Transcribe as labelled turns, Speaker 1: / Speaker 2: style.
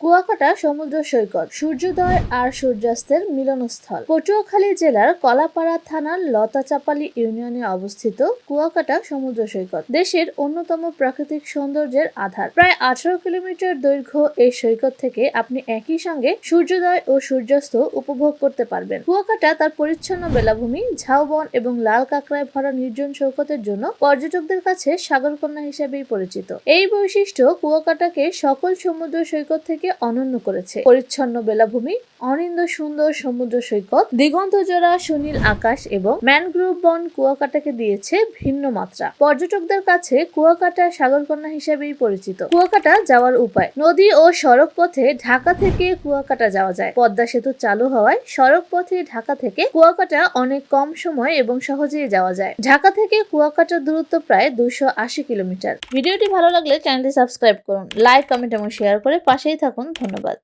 Speaker 1: কুয়াকাটা সমুদ্র সৈকত, সূর্যোদয় আর সূর্যাস্তের মিলনস্থল। পটুয়াখালী জেলার কলাপাড়া থানার লতাচাপালি ইউনিয়নে অবস্থিত কুয়াকাটা সমুদ্র সৈকত, দেশের অন্যতম প্রাকৃতিক সৌন্দর্যের আধার। প্রায় আঠারো কিলোমিটার দৈর্ঘ্য এই সৈকত থেকে আপনি একই সঙ্গে সূর্যোদয় ও সূর্যাস্ত উপভোগ করতে পারবেন। কুয়াকাটা তার পরিচ্ছন্ন বেলাভূমি, ঝাউবন এবং লাল কাঁকড়ায় ভরা নির্জন সৈকতের জন্য পর্যটকদের কাছে সাগরকন্যা হিসেবেই পরিচিত। এই বৈশিষ্ট্য কুয়াকাটাকে সকল সমুদ্র সৈকত থেকে অনন্য করেছে। পরিচ্ছন্ন বেলাভূমি, অনিন্দ সুন্দর সমুদ্র সৈকত, দিগন্ত জোড়া সুনীল আকাশ এবং ম্যানগ্রোভ বন কুয়াকাটাকে দিয়েছে ভিন্ন মাত্রা। পর্যটকদের কাছে কুয়াকাটা সাগরকন্যা হিসেবেই পরিচিত। কুয়াকাটা যাওয়ার উপায়, নদী ও সড়ক পথে ঢাকা থেকে কুয়াকাটা যাওয়া যায়। পদ্মা সেতু চালু হওয়ায় সড়ক পথে ঢাকা থেকে কুয়াকাটা অনেক কম সময় এবং সহজেই যাওয়া যায়। ঢাকা থেকে কুয়াকাটার দূরত্ব প্রায় দুশো কিলোমিটার। ভিডিওটি ভালো লাগলে চ্যানেলটি সাবস্ক্রাইব করুন, লাইক, কমেন্ট এবং শেয়ার করে পাশেই থাকুন ধন্যবাদ।